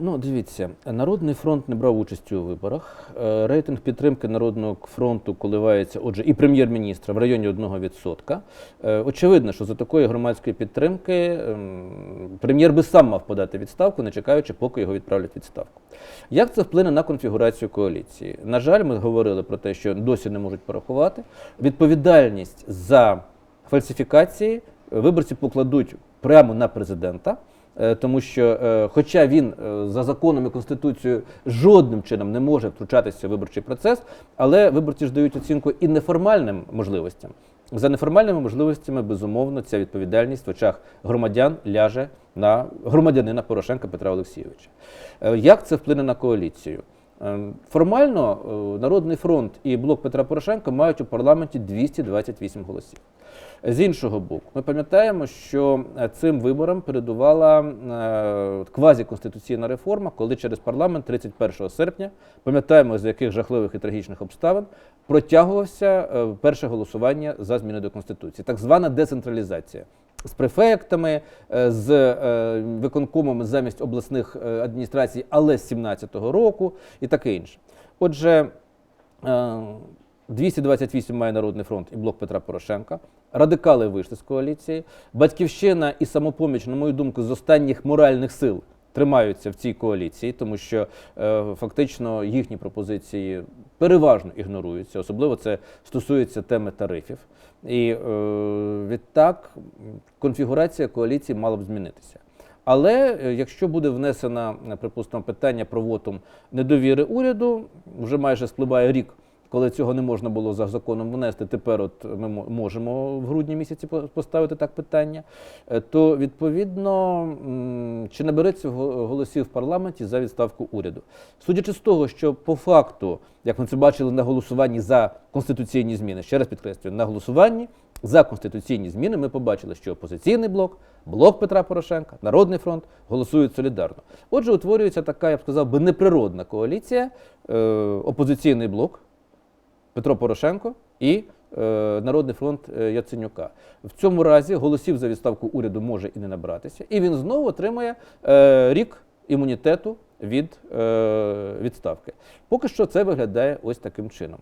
Ну, дивіться, Народний фронт не брав участі у виборах. Е, Рейтинг підтримки Народного фронту коливається, отже, і прем'єр-міністра в районі 1%. Е, Очевидно, що за такої громадської підтримки ем, прем'єр би сам мав подати відставку, не чекаючи, поки його відправлять відставку. Як це вплине на конфігурацію коаліції? На жаль, ми говорили про те, що досі не можуть порахувати. Відповідальність за фальсифікації виборці покладуть прямо на президента. Е, Тому що, е, хоча він е, за законом і конституцією жодним чином не може втручатися в виборчий процес, але виборці ж дають оцінку і неформальним можливостям. За неформальними можливостями, безумовно, ця відповідальність в очах громадян ляже на громадянина Порошенка Петра Олексійовича. Як це вплине на коаліцію? Е, Формально е, Народний фронт і блок Петра Порошенка мають у парламенті 228 голосів. З іншого боку, ми пам'ятаємо, що е, цим виборам передувала е, квазіконституційна реформа, коли через парламент 31 серпня, пам'ятаємо, з яких жахливих і трагічних обставин, протягувався перше голосування за зміни до Конституції, так звана децентралізація. З префектами, е, з е, виконкомами замість обласних е, адміністрацій, але з 17-го року і таке інше. Отже, е, 228 має Народний фронт і блок Петра Порошенка. Радикали вийшли з коаліції. Батьківщина і самопоміч, на мою думку, з останніх моральних сил тримаються в цій коаліції, тому що фактично їхні пропозиції переважно ігноруються. Особливо це стосується теми тарифів. І е, відтак конфігурація коаліції мала б змінитися. Але е, якщо буде внесено, припустимо, питання про вотум недовіри уряду, вже майже спливає рік, коли цього не можна було за законом внести. Тепер, от ми можемо в грудні місяці поставити так питання, е, то відповідно чи набереться го- голосів в парламенті за відставку уряду. Судячи з того, що по факту, як ми це бачили на голосуванні за конституційні зміни, ще раз підкреслюю, на голосуванні за конституційні зміни ми побачили, що опозиційний блок, блок Петра Порошенка, Народний фронт голосують солідарно. Отже, утворюється така, я б сказав би, неприродна коаліція, е, опозиційний блок, Петро Порошенко і е, Народний фронт е, Яценюка. В цьому разі голосів за відставку уряду може і не набратися, і він знову отримає е, рік імунітету від е, відставки. Поки що це виглядає ось таким чином.